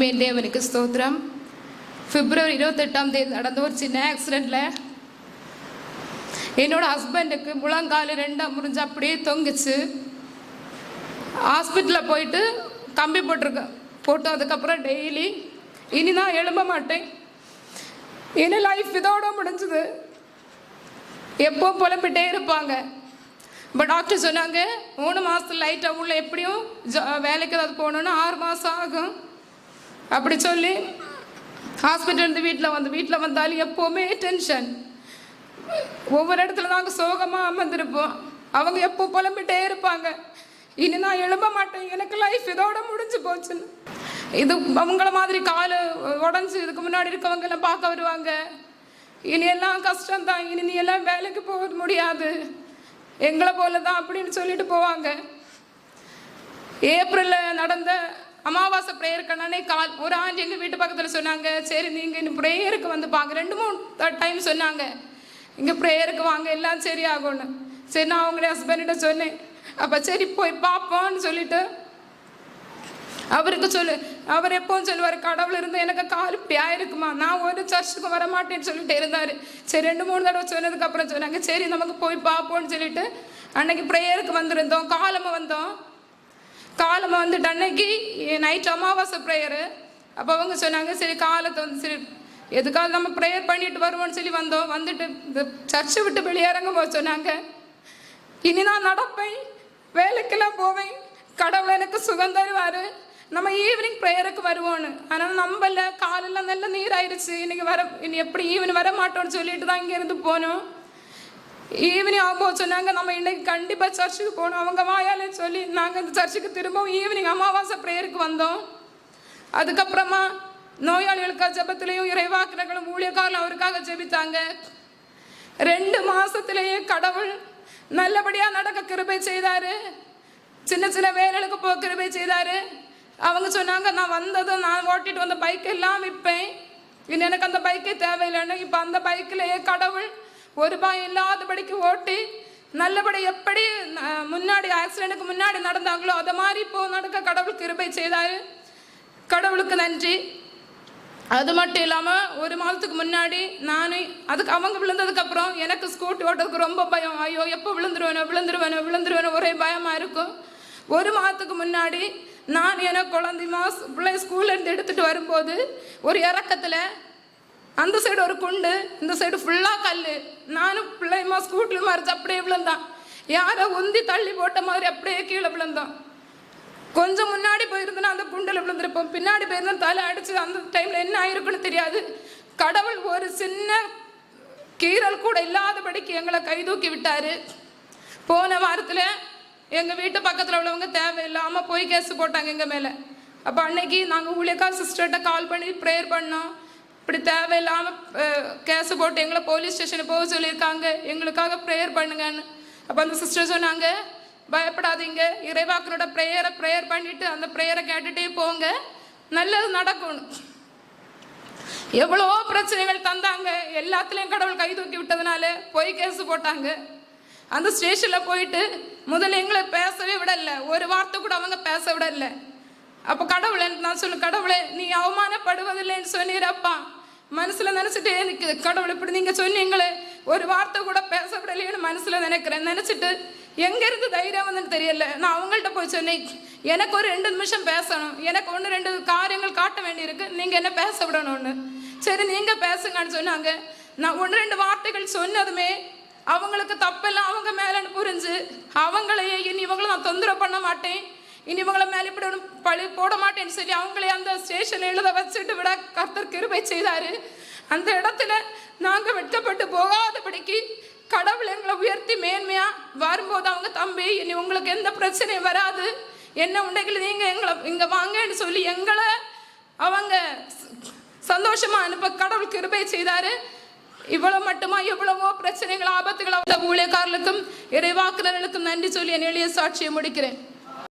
ஆமென் தேவனுக்கு ஸ்தோத்திரம். பிப்ரவரி இருபத்தெட்டாம் தேதி நடந்த ஒரு சின்ன ஆக்சிடெண்ட்டில் என்னோட ஹஸ்பண்டுக்கு முழங்கால் ரெண்டாக முறிஞ்சு அப்படியே தொங்குச்சு. ஹாஸ்பிட்டலில் போயிட்டு கம்பி போட்டிருக்கேன் போட்டு அதுக்கப்புறம் டெய்லி இனி நான் எழும்ப மாட்டேன். இனி லைஃப் இதோட முடிஞ்சுது. எப்போ புலம்பிட்டே இருப்பாங்க. இப்போ டாக்டர் சொன்னாங்க மூணு மாதத்துல லைட்டாக உள்ள எப்படியும் ஜ- வேலைக்கு ஏதாவது போகணுன்னா ஆறு மாதம் ஆகும். அப்படி சொல்லி ஹாஸ்பிட்டல் இருந்து வீட்டில் வந்து வீட்டில் வந்தாலும் எப்போவுமே டென்ஷன் ஒவ்வொரு இடத்துல நாங்கள் சோகமாக அமர்ந்திருப்போம். அவங்க எப்போ புலம்பிட்டே இருப்பாங்க. இனி நான் எழும்ப மாட்டேன். எனக்கு லைஃப் இதோட முடிஞ்சு போச்சுன்னு. இது அவங்கள மாதிரி கால் உடஞ்சி இதுக்கு முன்னாடி இருக்கவங்க எல்லாம் பார்க்க வருவாங்க. இனி எல்லாம் கஷ்டம்தான். இனி நீ எல்லாம் வேலைக்கு போக முடியாது. எங்களை போல தான் அப்படின்னு சொல்லிட்டு போவாங்க. ஏப்ரலில் நடந்த அமாவாசை ப்ரேயருக்கு அண்ணனே கால் ஒரு ஆண்டு எங்கள் வீட்டு பக்கத்தில் சொன்னாங்க சரி நீங்கள் இன்னும் ப்ரேயருக்கு வந்து பாங்க ரெண்டு மூணு டைம் சொன்னாங்க. இங்கே ப்ரேயருக்கு வாங்க எல்லாம் சரி ஆகும்னு. சரி நான் அவங்களுடைய ஹஸ்பண்ட சொன்னேன். அப்போ சரி போய் பார்ப்போம்னு சொல்லிட்டு அவருக்கு சொல்லு அவர் எப்பவும் சொல்லுவார் கடவுள் இருந்து எனக்கு கால் இப்படி இருக்குமா நான் ஒரு சர்ச்சுக்கு வர மாட்டேன்னு சொல்லிட்டு இருந்தார். சரி ரெண்டு மூணு தடவை சொன்னதுக்கு அப்புறம் சொன்னாங்க. சரி நமக்கு போய் பார்ப்போம்னு சொல்லிட்டு அன்னைக்கு ப்ரேயருக்கு வந்திருந்தோம் காலமாக வந்தோம். காலம் வந்துட்டு அன்னைக்கு நைட் அமாவாசை ப்ரேயரு அப்போ அவங்க சொன்னாங்க சரி காலத்தை வந்து சரி எதுக்காக நம்ம ப்ரேயர் பண்ணிட்டு வருவோம்னு சொல்லி வந்தோம். வந்துட்டு இந்த சர்ச்சை விட்டு வெளியேறங்க போக சொன்னாங்க இனி நான் நடப்பேன் வேலைக்கெல்லாம் போவேன் கடவுள் எனக்கு சுகம் தருவார். நம்ம ஈவினிங் ப்ரேயருக்கு வருவோன்னு ஆனால் நம்பல காலெல்லாம் நல்ல நீராயிருச்சு. இன்னைக்கு வர இனி எப்படி ஈவினிங் வர மாட்டோம்னு சொல்லிட்டு தான் இங்கேருந்து போனோம். ஈவினிங் ஆகும்போது சொன்னாங்க நம்ம இன்னைக்கு கண்டிப்பாக சர்ச்சுக்கு போகணும். அவங்க வாயாலே சொல்லி நாங்கள் இந்த சர்ச்சுக்கு திரும்பவும் ஈவினிங் அமாவாசை ப்ரேயருக்கு வந்தோம். அதுக்கப்புறமா நோயாளிகளுக்காக ஜெபத்திலையும் இறைவாக்கினர்களும் ஊழியக்காரில் அவருக்காக ஜெபித்தாங்க. ரெண்டு மாசத்திலேயே கடவுள் நல்லபடியாக நடக்க கிருபை செய்தார். சின்ன சின்ன வேலைகளுக்கு போக கிருபை செய்தார். அவங்க சொன்னாங்க நான் வந்ததும் நான் ஓட்டிட்டு வந்த பைக் எல்லாம் விற்பேன் இன்னும் எனக்கு அந்த பைக்கே தேவையில்லைன்னு இப்போ அந்த பைக்கிலேயே கடவுள் ஒரு பயம் இல்லாதபடிக்கு ஓட்டி நல்லபடி எப்படி முன்னாடி ஆக்சிடென்ட்டுக்கு முன்னாடி நடந்தாங்களோ அதை மாதிரி இப்போ நடக்க கடவுள் கிருபை செய்தார். கடவுளுக்கு நன்றி. அது மட்டும் இல்லாமல் ஒரு மாதத்துக்கு முன்னாடி நான் அதுக்கு அவங்க விழுந்ததுக்கப்புறம் எனக்கு ஸ்கூட்டி ஓட்டுறதுக்கு ரொம்ப பயம். ஐயோ எப்போ விழுந்துருவேனோ விழுந்துருவேனோ விழுந்துருவேனோ ஒரே பயமாக இருக்கும். ஒரு மாதத்துக்கு முன்னாடி நான் எனக்கு குழந்தைமா பிள்ளை ஸ்கூல்லேருந்து எடுத்துகிட்டு வரும்போது ஒரு இறக்கத்தில் அந்த சைடு ஒரு குண்டு இந்த சைடு ஃபுல்லாக கல் நானும் பிள்ளைமா ஸ்கூட்டில் மறைச்சு அப்படியே விழுந்தான். யாரோ உந்தி தள்ளி போட்ட மாதிரி அப்படியே கீழே விழுந்தோம் கொஞ்சம் முன்னாடி போயிருந்தேன்னா அந்த குண்டில் விழுந்திருப்போம். பின்னாடி போயிருந்தா தலை அடிச்சு அந்த டைமில் என்ன ஆயிருக்குன்னு தெரியாது. கடவுள் ஒரு சின்ன கீறல் கூட இல்லாதபடிக்கு எங்களை கை தூக்கி விட்டார். போன வாரத்தில் எங்கள் வீட்டு பக்கத்தில் உள்ளவங்க தேவையில்லாமல் போய் கேஸ் போட்டாங்க எங்கள் மேலே. அப்போ அன்னைக்கு நாங்கள் ஊழியக்கார சிஸ்டர்கிட்ட கால் பண்ணி ப்ரேயர் பண்ணோம். இப்படி தேவையில்லாமல் கேஸ் போட்டு எங்களை போலீஸ் ஸ்டேஷனுக்கு போக சொல்லியிருக்காங்க. எங்களுக்காக ப்ரேயர் பண்ணுங்கன்னு. அப்போ அந்த சிஸ்டர் சொன்னாங்க பயப்படாதீங்க. இறைவாக்கனோட ப்ரேயரை ப்ரேயர் பண்ணிவிட்டு அந்த ப்ரேயரை கேட்டுகிட்டே போங்க. நல்லது நடக்கும் எவ்வளோ பிரச்சனைகள் தந்தாங்க. எல்லாத்துலேயும் கடவுள் கை தூக்கி விட்டதுனால போய் கேஸ் போட்டாங்க. அந்த ஸ்டேஷனில் போயிட்டு முதல்ல எங்களை பேசவே விடலை. ஒரு வார்த்தை கூட அவங்க பேச விடலை. அப்போ கடவுளை நான் சொல்லு கடவுளே நீ அவமானப்படுவதில்லைன்னு சொன்னீரப்பா. மனசில் நினச்சிட்டே எனக்கு கடவுள் இப்படி நீங்கள் சொன்னீங்களே. ஒரு வார்த்தை கூட பேச விடலையேன்னு மனசில் நினைக்கிறேன். நினச்சிட்டு எங்கேருந்து தைரியம் வந்துன்னு தெரியல. நான் அவங்கள்ட்ட போய் சொன்னேன் எனக்கு ஒரு ரெண்டு நிமிஷம் பேசணும். எனக்கு ஒன்று ரெண்டு காரியங்கள் காட்ட வேண்டியிருக்கு. நீங்கள் என்ன பேச விடணும்னு சரி நீங்கள் பேசுங்கன்னு சொன்னாங்க. நான் ஒன்று ரெண்டு வார்த்தைகள் சொன்னதுமே அவங்களுக்கு தப்பெல்லாம் அவங்க மேலேன்னு புரிஞ்சு அவங்களையே இனி இவங்களை நான் தொந்தரவு பண்ண மாட்டேன். இனி இவங்களை மேலே இப்படி ஒன்றும் பழி போட மாட்டேன்னு சொல்லி அவங்களே அந்த ஸ்டேஷன் எழுத வச்சுட்டு விட கர்த்தர் கிருபை செய்தார். அந்த இடத்துல நாங்கள் வெட்கப்பட்டு போகாதபடிக்கு கடவுள் எங்களை உயர்த்தி மேன்மையாக வரும்போது அவங்க தம்பி இனி உங்களுக்கு எந்த பிரச்சனையும் வராது. என்ன உண்டைகள் நீங்கள் எங்களை இங்கே வாங்கன்னு சொல்லி எங்களை அவங்க சந்தோஷமாக அனுப்ப கடவுள் கிருபை செய்தார். இவ்வளவு மட்டுமா? எவ்வளவோ பிரச்சனைகள் ஆபத்துகள் அந்த ஊழியக்காரர்களுக்கும் இறைவாக்குனர்களுக்கும் நன்றி சொல்லி என் எளிய சாட்சியை முடிக்கிறேன்.